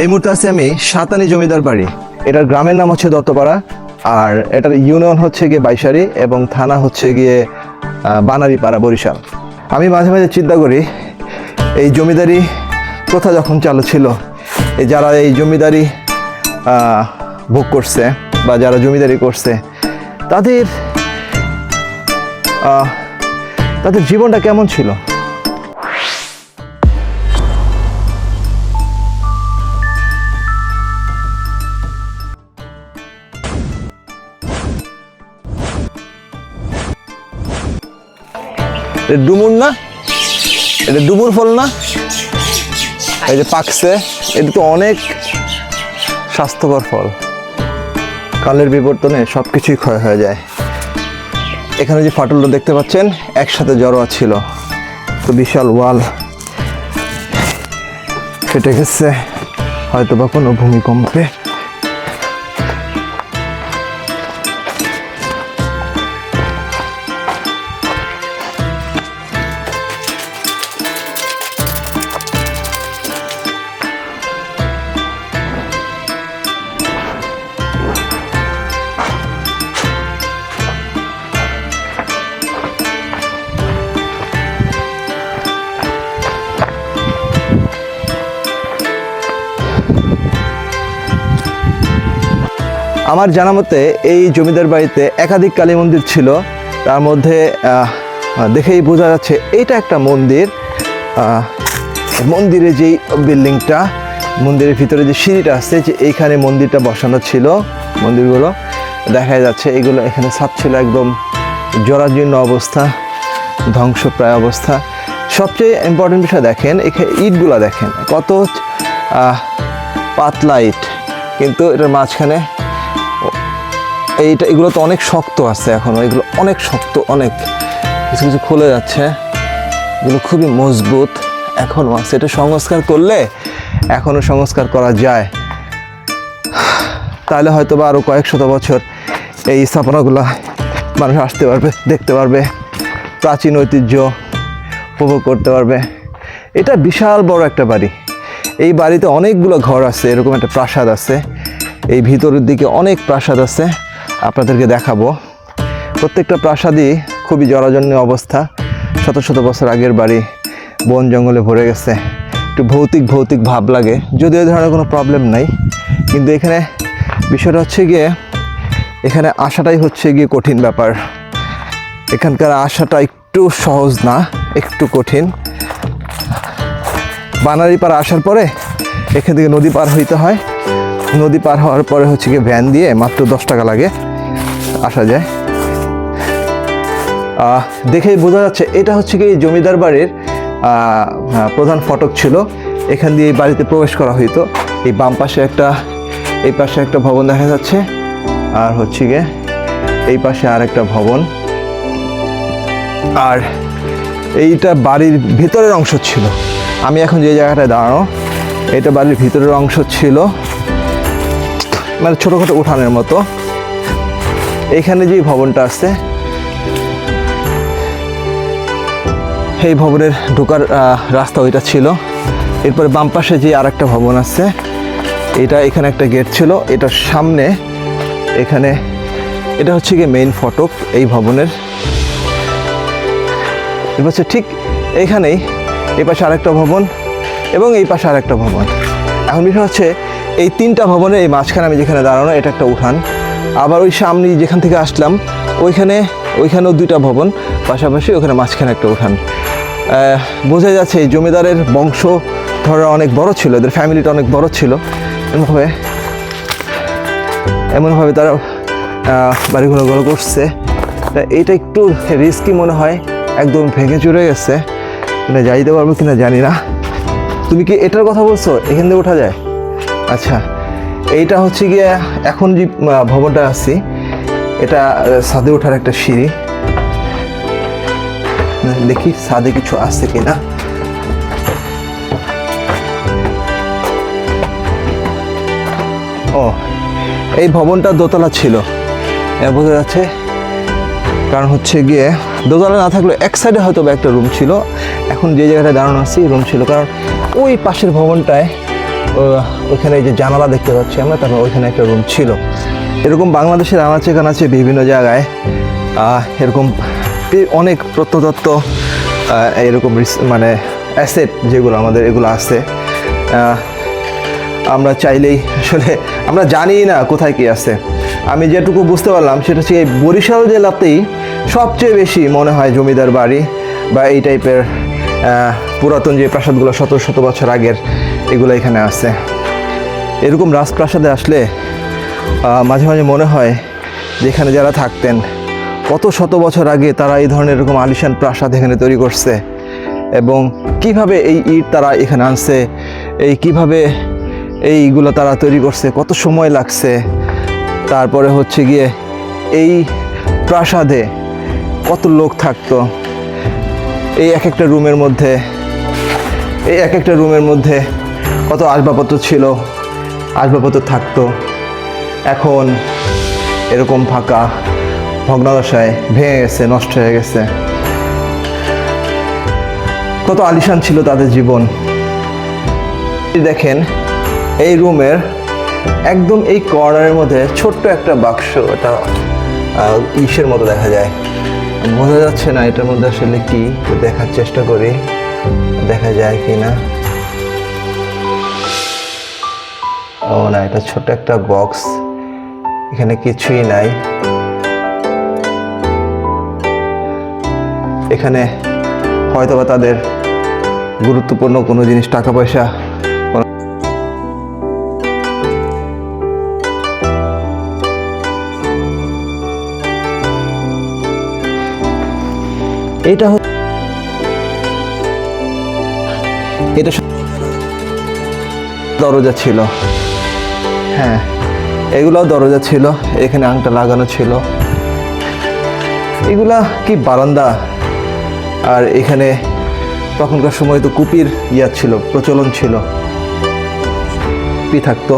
এই মুহূর্তে আছি আমি সাতানি জমিদার বাড়ি। এটার গ্রামের নাম হচ্ছে দত্তপাড়া, আর এটার ইউনিয়ন হচ্ছে গিয়ে বাইশারি এবং থানা হচ্ছে গিয়ে বানারীপাড়া, বরিশাল। আমি মাঝে মাঝে চিন্তা করি, এই জমিদারি প্রথা যখন চালু ছিল যারা এই জমিদারি ভোগ করছে বা যারা জমিদারি করছে, তাদের তাদের জীবনটা কেমন ছিল? এটা ডুমুর না? এটা ডুমুর ফল না? এই যে পাকছে এটা তো অনেক স্বাস্থ্যকর ফল। কালের বিবর্তনে সব কিছুই ক্ষয় হয়ে যায়। এখানে যে ফাটলটা দেখতে পাচ্ছেন, একসাথে জড়োয়া ছিল। তো বিশাল ওয়াল ফেটে গেছে। হয়তো বা কোনো ভূমিকম্পে আমার জানা মতে এই জমিদার বাড়িতে একাধিক কালী মন্দির ছিল। তার মধ্যে দেখেই বোঝা যাচ্ছে এইটা একটা মন্দির। মন্দিরে যেই বিল্ডিংটা, মন্দিরের ভিতরে যে সিঁড়িটা আছে, যে এইখানে মন্দিরটা বসানো ছিল, মন্দিরগুলো, দেখা যাচ্ছে এগুলো এখানে ছাদ ছিল একদম জরাজীর্ণ অবস্থা, ধ্বংসপ্রায় অবস্থা। সবচেয়ে ইম্পর্টেন্ট বিষয় দেখেন এখানে ইটগুলো দেখেন, কত পাতলা ইট। কিন্তু এটার মাঝখানে এইটা, এগুলো তো অনেক শক্ত আছে এখনও, এগুলো অনেক শক্ত, অনেক। কিছু কিছু খুলে যাচ্ছে। এগুলো খুবই মজবুত এখনও আছে। এটা সংস্কার করলে এখনও সংস্কার করা যায়। তাহলে হয়তো বা আরও কয়েক শত বছর এই স্থাপনাগুলো মানুষ আসতে পারবে, দেখতে পারবে, প্রাচীন ঐতিহ্য উপভোগ করতে পারবে। এটা বিশাল বড় একটা বাড়ি। এই বাড়িতে অনেকগুলো ঘর আছে, এরকম একটা প্রাসাদ আছে। এই ভিতরের দিকে অনেক প্রাসাদ আছে। আপনাদেরকে দেখাবো। প্রত্যেকটা প্রাসাদই খুবই জরাজন্য অবস্থা। শত শত বছর আগের বাড়ি বন জঙ্গলে ভরে গেছে। একটু ভৌতিক ভৌতিক ভাব লাগে। যদিও ধরনের কোনো প্রবলেম নাই। কিন্তু এখানে বিষয়টা হচ্ছে গিয়ে, এখানে আসাটাই হচ্ছে গিয়ে কঠিন ব্যাপার। এখানকার আসাটা একটু সহজ না, একটু কঠিন। বানারি পার আসার পরে এখান থেকে নদী পার হইতে হয়। নদী পার হওয়ার পরে হচ্ছে গিয়ে ভ্যান দিয়ে মাত্র দশ টাকা লাগে। আসা যায়। আহ, দেখেই বোঝা যাচ্ছে এটা হচ্ছে কি জমিদার বাড়ির প্রধান ফটক ছিল। এখান দিয়ে বাড়িতে প্রবেশ করা হইতো। এই বাম পাশে একটা এই পাশে একটা ভবন দেখা যাচ্ছে। আর হচ্ছে গিয়ে এই পাশে আর একটা ভবন। আর এইটা বাড়ির ভিতরের অংশ ছিল। আমি এখন যে জায়গাটায় দাঁড়ানো এটা বাড়ির ভিতরের অংশ ছিল মানে ছোটোখাটো উঠানের মতো। এখানে যে ভবনটা আছে এই ভবনের ঢোকার রাস্তা ওইটা ছিল। এরপরে বাম পাশে যে আর একটা ভবন আছে, এটা এখানে একটা গেট ছিল। এটার সামনে এখানে, এটা হচ্ছে গিয়ে মেইন ফটক এই ভবনের। এবার হচ্ছে ঠিক এইখানেই এই পাশে আরেকটা ভবন এবং এই পাশে আরেকটা ভবন। এখন বিষয় হচ্ছে, এই তিনটা ভবনের এই মাঝখানে আমি যেখানে দাঁড়ানো, এটা একটা উঠান। আবার ওই সামনে যেখান থেকে আসলাম ওইখানে ওইখানেও দুইটা ভবন পাশাপাশি ওখানে মাঝখানে একটা উঠান। বোঝা যাচ্ছে জমিদারের বংশ ধরা অনেক বড় ছিল এদের ফ্যামিলিটা অনেক বড় ছিল। এমনভাবে এমনভাবে তারা আহ, বাড়িঘর গড় করছে। এটা একটু রিস্কি মনে হয় একদম ভেঙে চুরে গেছে। কিনা যাইতে পারব কিনা জানি না। তুমি কি এটার কথা বলছো? এখান থেকে ওঠা যায়? আচ্ছা। এইটা হচ্ছে গিয়ে এখন যে ভবনটা আছি, এটা ছাদে ওঠার একটা সিঁড়ি। দেখি ছাদে কিছু আছে কিনা। ও, এই ভবনটা দোতলা ছিল। বোঝা যাচ্ছে, কারণ হচ্ছে গিয়ে দোতলা না থাকলে এক সাইডে হয়তো একটা রুম ছিল। এখন যে জায়গাটায় দাঁড়ানো আছি রুম ছিল। কারণ ওই পাশের ভবনটায় ওইখানে যে জানালা দেখতে পাচ্ছি আমরা, তারপর ওইখানে একটা রুম ছিল। এরকম বাংলাদেশের আনাচে কানাচে বিভিন্ন জায়গায় এরকম অনেক প্রত্নতত্ত্ব এরকম মানে অ্যাসেট যেগুলো আমাদের, এগুলো আছে। আমরা চাইলেই আসলে, আমরা জানি না কোথায় কি আছে। আমি যেটুকু বুঝতে পারলাম, সেটা হচ্ছে এই বরিশাল জেলাতেই সবচেয়ে বেশি মনে হয় জমিদার বাড়ি বা এই টাইপের পুরাতন যে প্রাসাদগুলো শত শত বছর আগের এগুলো এখানে আছে। এরকম রাজপ্রাসাদে আসলে মাঝে মাঝে মনে হয় যে এখানে যারা থাকতেন, কত শত বছর আগে তারা এই ধরনের এরকম আলিশান প্রাসাদ এখানে তৈরি করছে এবং কীভাবে এই ইট তারা এখানে আনছে, এই কীভাবে এইগুলো তারা তৈরি করছে, কত সময় লাগছে, তারপরে হচ্ছে গিয়ে এই প্রাসাদে কত লোক থাকতো, এই এক একটা রুমের মধ্যে, এই এক একটা রুমের মধ্যে কত আসবাবপত্র ছিল, আসবাবপত্র থাকতো। এখন এরকম ফাঁকা ভগ্নাদশায় ভেঙে গেছে, নষ্ট হয়ে গেছে। কত আলিশান ছিল তাদের জীবন। দেখেন, এই রুমের একদম এই কর্নারের মধ্যে ছোট্ট একটা বাক্স, এটা ইসের মতো দেখা যায়। বোঝা যাচ্ছে না এটার মধ্যে আসলে কি দেখার চেষ্টা করি, দেখা যায় কি না ও না, এটা ছোট একটা বক্স। এখানে কিছুই নাই। এখানে হয়তোবা তাদের গুরুত্বপূর্ণ কোনো জিনিস টাকা পয়সা এটা এটা দরজা ছিল। হ্যাঁ এগুলো দরজা ছিল, এখানে আংটা লাগানো ছিল। এগুলা কি বারান্দা? আর এখানে তখনকার সময় তো কুপির ইয়া ছিল, প্রচলন ছিল। কুপি থাকতো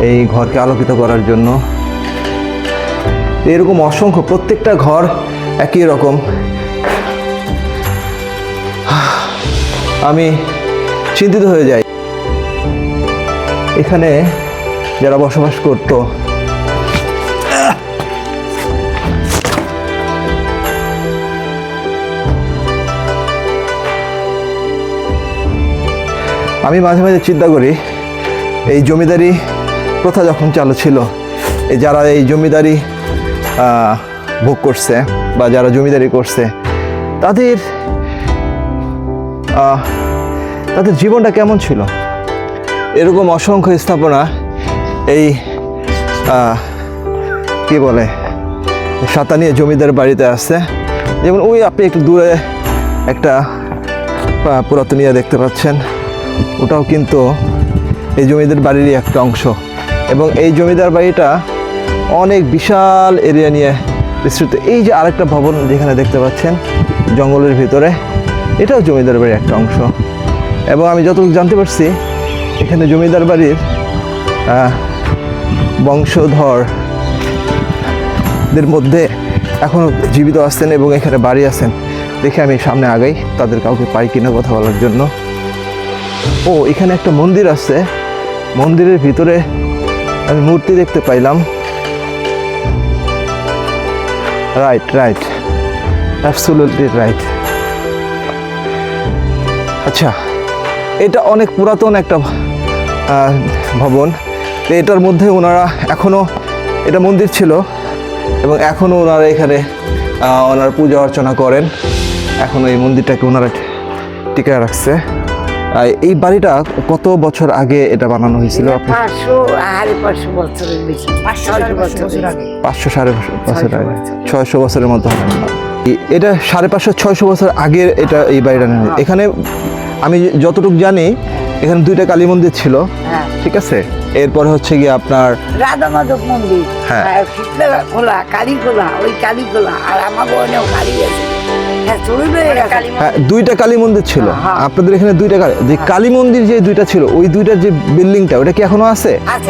এই ঘরকে আলোকিত করার জন্য। এরকম অসংখ্য প্রত্যেকটা ঘর একই রকম। আমি চিন্তিত হয়ে যাই। এখানে যারা বসবাস করতো। আমি মাঝে মাঝে চিন্তা করি, এই জমিদারি প্রথা যখন চালু ছিল, এই যারা এই জমিদারি ভোগ করছে বা যারা জমিদারি করছে, তাদের তাদের জীবনটা কেমন ছিল? এরকম অসংখ্য স্থাপনা এই কি বলে সাতানিয়া জমিদার বাড়িতে আছে। যেমন ওই আপনি একটু দূরে একটা পুরাতনিয়া দেখতে পাচ্ছেন। ওটাও কিন্তু এই জমিদার বাড়িরই একটা অংশ। এবং এই জমিদার বাড়িটা অনেক বিশাল এরিয়া নিয়ে বিস্তৃত। এই যে আরেকটা ভবন যেখানে দেখতে পাচ্ছেন, জঙ্গলের ভিতরে, এটাও জমিদার বাড়ির একটা অংশ। এবং আমি যতটুকু জানতে পারছি, এখানে জমিদার বাড়ির আহ, বংশধর দের মধ্যে এখনও জীবিত আছেন এবং এখানে বাড়ি আছেন। দেখে আমি সামনে আগাই তাদের কাউকে পাই কিনা কথা বলার জন্য। ও এখানে একটা মন্দির আছে। মন্দিরের ভিতরে আমি মূর্তি দেখতে পাইলাম। রাইট রাইট অ্যাবসোলুটলি রাইট আচ্ছা এটা অনেক পুরাতন একটা ভবন। তো এটার মধ্যে ওনারা এখনও এটা মন্দির ছিল এবং এখনও ওনারা এখানে ওনার পূজা অর্চনা করেন। এখনও এই মন্দিরটাকে ওনারা টিকায় রাখছে। এই বাড়িটা কত বছর আগে এটা বানানো হয়েছিল? পাঁচশো সাড়ে পাঁচশো বছর আগে। ছয়শো বছরের মতো এটা সাড়ে পাঁচশো ছয়শো বছর আগের এটা এই বাড়িটা নেই এখানে আমি যতটুকু জানি এখানে দুইটা কালী মন্দির ছিল। হ্যাঁ। ঠিক আছে? এরপরে হচ্ছে গিয়ে আপনার রাধা মাধব মন্দির হ্যাঁ। শীতলা খোলা কালী খোলা ওই কালী খোলা আর আমার বোনেও কালী আছে দুইটা কালী মন্দির ছিল। হ্যাঁ। আপনাদের এখানে দুইটা যে কালী মন্দির যে দুইটা ছিল ওই দুইটার যে বিল্ডিংটা ওটা কি এখনও আছে? হ্যাঁ।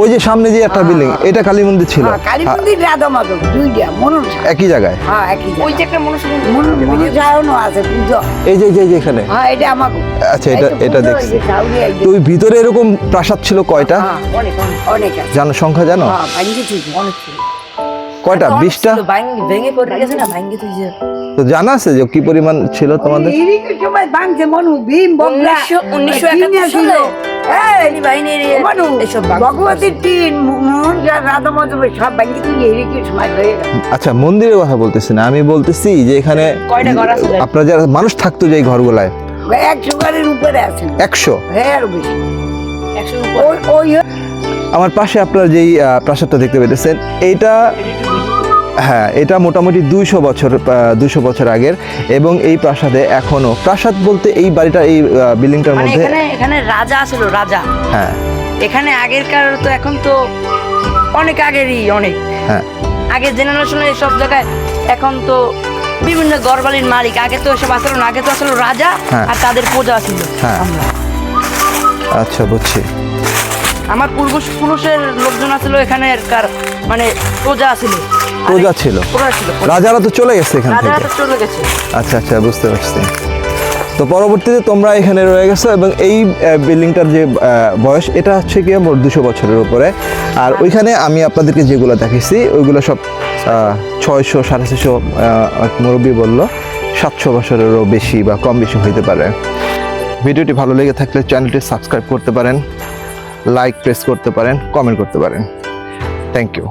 ওই যে সামনে যে একটা বিল্ডিং এটা কালী মন্দির ছিল। হ্যাঁ, হ্যাঁ, একই জায়গায়? হ্যাঁ একই ওই যে একটা মনুষ্য মনুষায়নও আছে পুজো এই যে যে এখানে। হ্যাঁ আচ্ছা এটা এটা দেখছি। তো ওই ভিতরে এরকম প্রাসাদ ছিল কয়টা? হ্যাঁ অনেক অনেক অনেক আছে। জানো সংখ্যা জানো? হ্যাঁ কয়টা? বিশটা? ভেঙে পড়ে গেছে না ভাঙ্গি তুই তো জানা আছে যে কি পরিমাণ ছিল তোমাদের? গেল। আচ্ছা মন্দিরের কথা বলতেছি না আমি বলতেছি যে এখানে কয়টা ঘর আছে? আপনার যারা মানুষ থাকতো যে ঘরগুলায়? একশো গাড়ির উপরে আছেন একশো? হ্যাঁ আমার পাশে আপনার যেই আহ, প্রাসাদটা দেখতে পেতেছেন এইটা হ্যাঁ এটা মোটামুটি দুইশো বছর দুশো বছর আগের এবং এই প্রাসাদে এখনও। প্রাসাদ বলতে এই বাড়িটা এই বিল্ডিংটার মানে মধ্যে এখানে রাজা ছিল রাজা। হ্যাঁ। এখানে আগেরকার তো এখন তো অনেক আগেরই অনেক। হ্যাঁ। আগের জেনারেশনে সব জায়গায় এখন তো বিভিন্ন গড়বালির মালিক। আগে তো এসব আসলো আগে তো আসলে রাজা হ্যাঁ। আর তাদের প্রজা ছিল হ্যাঁ। আচ্ছা বুঝছি। আমার পূর্বপুরুষের লোকজন আছিল এখানে মানে প্রজা ছিল প্রজা ছিল। রাজারা তো চলে গেছে এখান থেকে। আচ্ছা আচ্ছা বুঝতে পারছি। তো পরবর্তীতে তোমরা এখানে রয়ে গেছো এবং এই বিল্ডিংটার যে বয়স এটা হচ্ছে কি মোট দুশো বছরের উপরে। আর ওইখানে আমি আপনাদেরকে যেগুলো দেখেছি ওইগুলো সব ছয়শো সাড়ে ছশো মুরব্বী বলল সাতশো বছরেরও বেশি বা কম বেশি হইতে পারে। ভিডিওটি ভালো লেগে থাকলে চ্যানেলটি সাবস্ক্রাইব করতে পারেন লাইক প্রেস করতে পারেন কমেন্ট করতে পারেন। Thank you